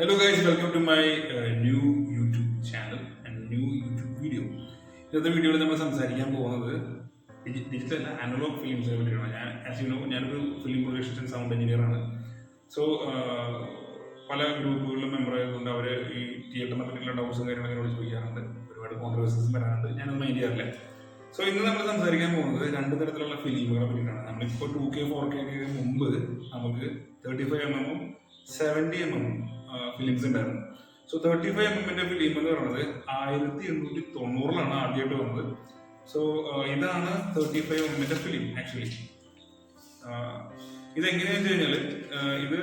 Hello guys, welcome to my new YouTube channel and new YouTube video. ഇന്നത്തെ വീഡിയോയിൽ നമ്മൾ സംസാരിക്കാൻ പോകുന്നത് ഡിജിറ്റൽ അനലോഗ് ഫിലിംസിനെ പറ്റിയാണ്. ഞാൻ ആസ് യു നോ ഞാനൊരു ഫിലിം പ്രൊഡക്ഷൻ സൗണ്ട് എഞ്ചിനീയർ ആണ്. സോ പല ഗ്രൂപ്പുകളിലും മെമ്പർ ആയതുകൊണ്ട് അവർ ഈ തിയേറ്ററിനെ പറ്റിയുള്ള ഡൗട്ട്സും കാര്യങ്ങളൊക്കെ എന്നോട് ചോദിക്കാറുണ്ട്. ഒരുപാട് കോൺട്രവേഴ്സസും വരാറുണ്ട്. ഞാനത് മൈൻഡ് ചെയ്യാറില്ല സോ ഇന്ന് നമ്മൾ സംസാരിക്കാൻ പോകുന്നത് രണ്ട് തരത്തിലുള്ള ഫിലിമുകളെ പറ്റിയിട്ടാണ്. നമ്മളിപ്പോൾ ടു കെ ഫോർ കെ മുമ്പ് നമുക്ക് തേർട്ടി ഫൈവ് എം എമ്മും സെവന്റി എം എമ്മും ഫിലിംസ് ഉണ്ടായിരുന്നു. സോ തേർട്ടി ഫൈവ് എം എമ്മിന്റെ ഫിലിം എന്ന് പറയുന്നത് ആയിരത്തി എണ്ണൂറ്റി തൊണ്ണൂറിലാണ് ആദ്യമായിട്ട് വന്നത്. സോ ഇതാണ് തേർട്ടി ഫൈവ് എമ്മിന്റെ ഫിലിം ആക്ച്വലി ഇതെങ്ങനെയാന്ന് വെച്ച് കഴിഞ്ഞാൽ ഇത്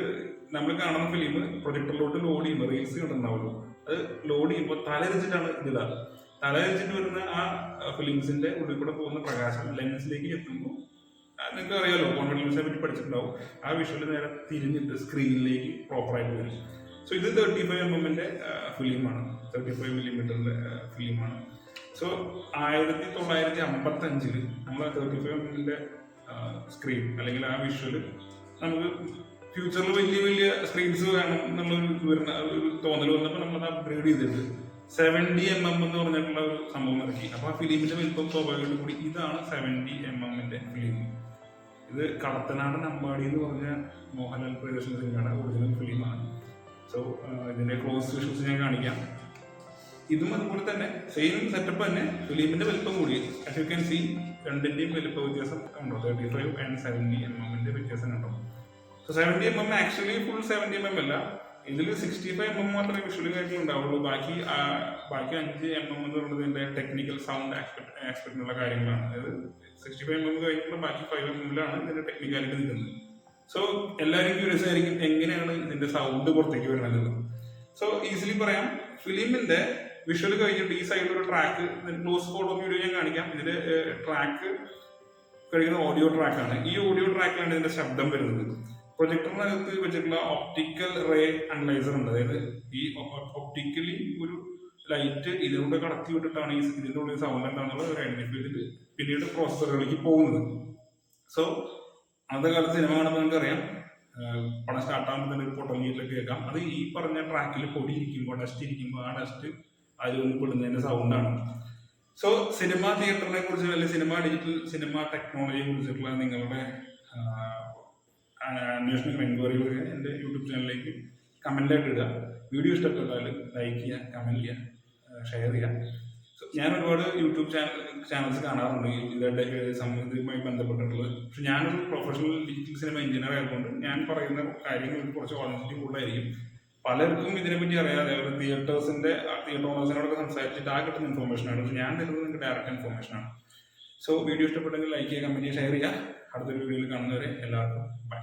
നമ്മൾ കാണുന്ന ഫിലിം പ്രൊജക്ടറിലോട്ട് ലോഡ് ചെയ്യുമ്പോൾ റീൽസ് കണ്ടിട്ടുണ്ടാവുള്ളൂ അത് ലോഡ് ചെയ്യുമ്പോൾ തലരിച്ചിട്ടാണ് ഇതിടാ തലരിച്ചിട്ട് വരുന്ന ആ ഫിലിംസിന്റെ ഉള്ളിൽ കൂടെ പോകുന്ന പ്രകാശം ലെൻസിലേക്ക് എത്തുമ്പോൾ നിങ്ങൾക്ക് അറിയാലോ കോൺവെന്റ് ലെൻസിനെ പറ്റി പഠിച്ചിട്ടുണ്ടാവും. ആ വിഷ്വൽ നേരെ തിരിഞ്ഞിട്ട് സ്ക്രീനിലേക്ക് പ്രോപ്പറായിട്ട് വരും. സോ ഇത് തേർട്ടി ഫൈവ് എം എമ്മിന്റെ ഫിലിമാണ് തേർട്ടി ഫൈവ് മില്ലിമീറ്ററിന്റെ ഫിലിമാണ് സോ ആയിരത്തി തൊള്ളായിരത്തി അമ്പത്തി അഞ്ചിൽ നമ്മൾ തേർട്ടി ഫൈവ് എമ്മിന്റെ സ്ക്രീൻ അല്ലെങ്കിൽ ആ വിഷ്വൽ നമുക്ക് ഫ്യൂച്ചറിൽ വലിയ വലിയ സ്ക്രീൻസ് വേണം എന്നുള്ളൊരു ഒരു തോന്നൽ വന്നപ്പോൾ നമ്മളത് അപ്ഗ്രേഡ് ചെയ്തിട്ട് സെവന്റി എം എം എന്ന് പറഞ്ഞിട്ടുള്ള ഒരു സംഭവം ഇറക്കി. അപ്പോൾ ആ ഫിലിമിന്റെ വലിപ്പം സ്വാഭാവികം കൂടി ഇതാണ് സെവന്റി എം എമ്മിന്റെ ഫിലിം ഇത് കടത്തനാടൻ അമ്പാടി എന്ന് പറഞ്ഞ മോഹൻലാൽ പ്രദേശം സിംഗാണ് ഒറിജിനൽ ഫിലിമാണ് സോ ഇതിന്റെ ക്ലോസ് വിഷ്വൽസ് ഞാൻ കാണിക്കാം. ഇതും അതുപോലെ തന്നെ സെയിം സെറ്റപ്പ് തന്നെ ഫിലിമിന്റെ വലിപ്പം കൂടി. ആസ് യു ക്യാൻ സി രണ്ടിന്റെയും വലിപ്പ വ്യത്യാസം ഉണ്ടോ? Thirty five and seventy M എമ്മിന്റെ വ്യത്യാസം ഉണ്ടോ so seventy M M actually full seventy M M അല്ല. ഇതിൽ സിക്സ്റ്റി ഫൈവ് എം എം മാത്രമേ വിഷ്വലി കാര്യങ്ങൾ ഉണ്ടാവുള്ളൂ. ബാക്കി ബാക്കി അഞ്ച് എം എം എന്ന് പറയുന്നത് ഇതിന്റെ ടെക്നിക്കൽ സൗണ്ട് ആസ്പെക്ടിനുള്ള കാര്യങ്ങളാണ്. അതായത് സിക്സ്റ്റി ഫൈവ് എം എം കഴിഞ്ഞിട്ട് ബാക്കി ഫൈവ് എം എമ്മിലാണ് ഇതിന്റെ ടെക്നിക്കാലിറ്റി നിൽക്കുന്നത്. സോ എല്ലാവരും ക്യൂരിയസ് ആയിരിക്കും എങ്ങനെയാണ് ഇതിന്റെ സൗണ്ട് പുറത്തേക്ക് വരുന്നത്. സോ ഈസിലി പറയാം. ഫിലിമിന്റെ വിഷ്വൽ കഴിഞ്ഞിട്ട് ഈ സൈഡിൽ ഒരു ട്രാക്ക് ക്ലോസ് ഫോട്ടോ വീഡിയോ ഞാൻ കാണിക്കാം. ഇതിന്റെ ട്രാക്ക് കഴിക്കുന്ന ഓഡിയോ ട്രാക്കാണ് ഈ ഓഡിയോ ട്രാക്കിലാണ് ഇതിന്റെ ശബ്ദം വരുന്നത്. പ്രൊജക്ടറിനകത്ത് വെച്ചിട്ടുള്ള ഒപ്റ്റിക്കൽ റേ അനലൈസർ ഉണ്ട്. അതായത് ഈ ഒപ്റ്റിക്കലി ഒരു ലൈറ്റ് ഇതിലൂടെ കടത്തി വിട്ടിട്ടാണ് ഈ ഇതിന്റെ ഉള്ളിൽ സൗണ്ട് എന്താണെന്നുള്ള ഒരു ഐഡന്റിഫൈ ചെയ്തിട്ട് പിന്നീട് പ്രോസസ്സറുകളിലേക്ക് പോകുന്നത്. സോ അന്നത്തെ കാലത്ത് സിനിമ കാണുമ്പോൾ നമുക്കറിയാം പടം സ്റ്റാർട്ടാകുമ്പോൾ തന്നെ ഒരു പൊട്ടലിയിലൊക്കെ കേൾക്കാം. അത് ഈ പറഞ്ഞ ട്രാക്കിൽ പൊടി ഇരിക്കുമ്പോൾ ഡസ്റ്റ് ഇരിക്കുമ്പോൾ ആ ഡസ്റ്റ് അതിൽ വന്ന് പെടുന്നതിന്റെ സൗണ്ടാണ് സോ സിനിമ തിയേറ്ററിനെ കുറിച്ച് അല്ലെങ്കിൽ സിനിമ ഡിജിറ്റൽ സിനിമ ടെക്നോളജിയെ കുറിച്ചിട്ടുള്ള നിങ്ങളുടെ എൻക്വയറികൾ എൻക്വയറികളൊക്കെ എന്റെ യൂട്യൂബ് ചാനലിലേക്ക് കമന്റായിട്ട് ഇടുക. വീഡിയോ ഇഷ്ടപ്പെട്ടാൽ ലൈക്ക് ചെയ്യുക കമന്റ് ചെയ്യുക ഷെയർ ചെയ്യുക. ഞാൻ ഒരുപാട് യൂട്യൂബ് ചാനൽ ചാനൽസ് കാണാറുണ്ട്. ഇതായിട്ട് സംബന്ധവുമായി ബന്ധപ്പെട്ടിട്ടുള്ളത് പക്ഷെ ഞാനൊരു പ്രൊഫഷണൽ ഡിജിറ്റൽ സിനിമ എഞ്ചിനീയർ ആയതുകൊണ്ട് ഞാൻ പറയുന്ന കാര്യങ്ങൾ കുറച്ച് ഓണസിറ്റി കൂടുതലായിരിക്കും. പലർക്കും ഇതിനെപ്പറ്റി അറിയാതെ അവർ തിയേറ്റേഴ്സിന്റെ തിയേറ്റർ ഓണേഴ്സിനോടൊക്കെ സംസാരിച്ചിട്ട് ആ കിട്ടുന്ന ഇൻഫോർമേഷൻ ആണ്. പക്ഷെ ഞാൻ തരുന്നത് നിങ്ങൾക്ക് ഡയറക്റ്റ് ഇൻഫോർമേഷൻ ആണ്. സോ വീഡിയോ ഇഷ്ടപ്പെട്ടെങ്കിൽ ലൈക്ക് ചെയ്യുക കമന്റ് ചെയ്യുക ഷെയർ ചെയ്യുക. അടുത്തൊരു വീഡിയോയിൽ കാണുന്നവരെ എല്ലാവർക്കും ബൈ